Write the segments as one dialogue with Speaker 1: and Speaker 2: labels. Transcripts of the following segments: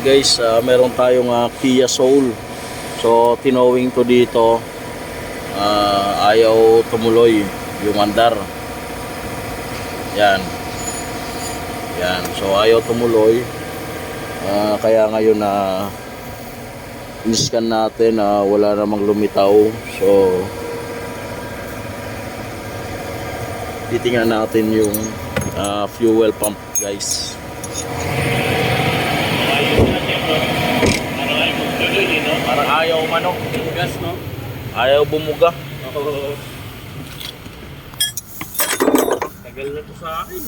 Speaker 1: Guys, ah, meron tayong ah, Kia Soul. So tinowing to dito. Ah, ayaw tumuloy yung andar. Yan. Yan. So ayaw tumuloy. Ah, kaya ngayon na in-scan natin na wala namang lumitaw. So titingnan natin yung ah, fuel pump guys. Parang ayaw manok.
Speaker 2: Gas, no?
Speaker 1: Ayaw bumuga.
Speaker 2: Oo. Tagal na to sa akin.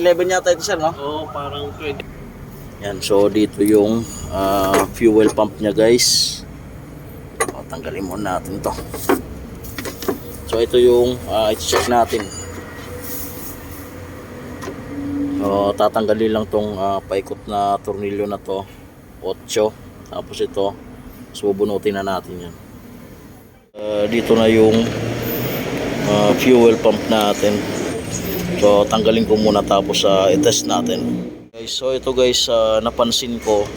Speaker 1: 2011 yata ito sir, no?
Speaker 2: Oo, parang 20.
Speaker 1: Yan, so dito yung ah, fuel pump niya guys. O, tanggalin muna natin to. So ito yung uh, i-check natin. So tatanggalin lang tong ah, paikot na tornilyo na to. 8. Tapos ito, so bubunutin na natin yan. Ah, dito na yung ah, fuel pump natin. So tanggalin ko muna tapos sa i-test natin. Guys, so ito guys, ah, napansin ko.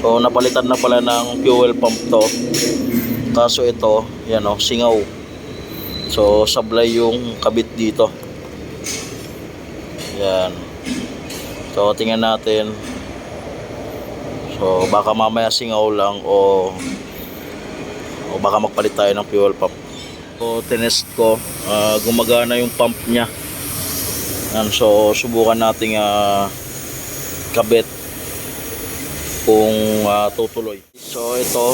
Speaker 1: So napalitan na pala ng fuel pump to. Kaso ito, yan o, singaw. So sablay yung kabit dito. Yan. So tingnan natin. So baka mamaya singaw lang o o baka magpalit tayo ng fuel pump. So tinest ko, ah, gumagana yung pump niya. Yan, so subukan nating ah, kabit kung ah, tutuloy. So ito,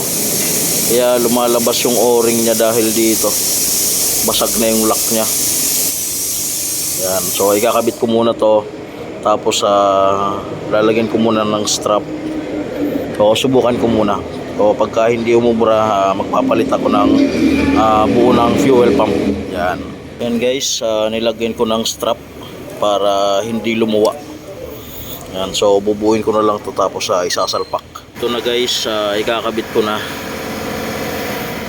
Speaker 1: kaya lumalabas yung o-ring niya dahil dito. Basag na yung lock niya. Yan, so ikakabit ko muna to. Tapos ah, lalagyan ko muna ng strap. So subukan ko muna. So pagka hindi umubra, ah, magpapalit ako ng ah, buo ng fuel pump. Yan. Yan guys, ah, nilagyan ko ng strap para hindi lumuwa. Yan, so bubuin ko na lang to tapos sa isasalpak. Ito na guys, ah, ikakabit ko na.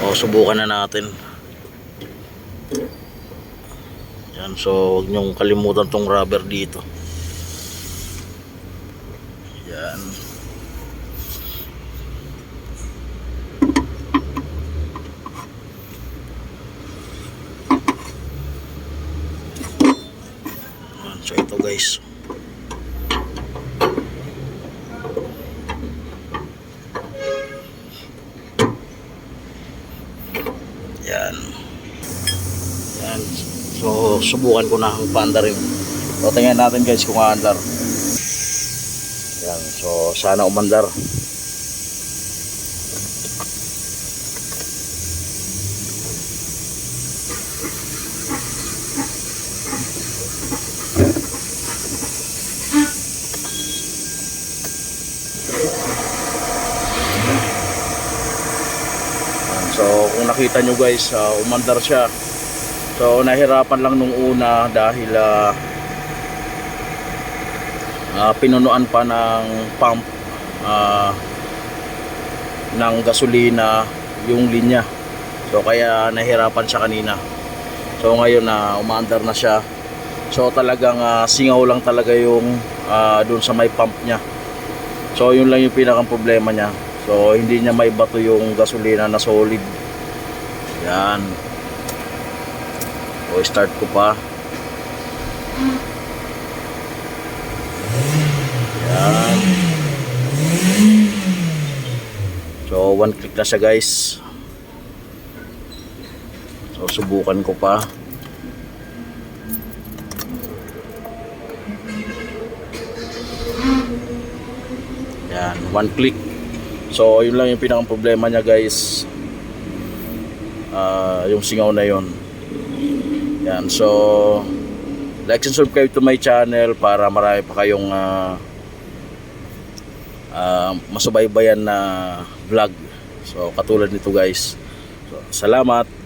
Speaker 1: O subukan na natin. Yan, so wag niyong kalimutan tong rubber dito. Yan. So ito guys. Yan. Yan. So, subukan ko na ang paandar rin. So, tingnan natin guys kung aandar. Yan. So, sana umandar. So, kung nakita nyo guys, ah, umandar siya. So nahirapan lang nung una dahil ah ah, pinunuan pa ng pump ah, ng gasolina yung linya. So kaya nahirapan siya kanina. So ngayon na umaandar na siya. So talagang ah, singaw lang talaga yung ah, doon sa may pump niya. So yun lang yung pinakang problema niya. So hindi niya may bato yung gasolina na solid. Yan. O start ko pa. Yan. So one click na siya guys. So subukan ko pa. Yan, one click. So yun lang yung pinakang problema niya guys. Ah, yung singaw na yon. Yan, so like and subscribe to my channel para marami pa kayong ah, ah, masubaybayan na vlog. So katulad nito guys. So, salamat.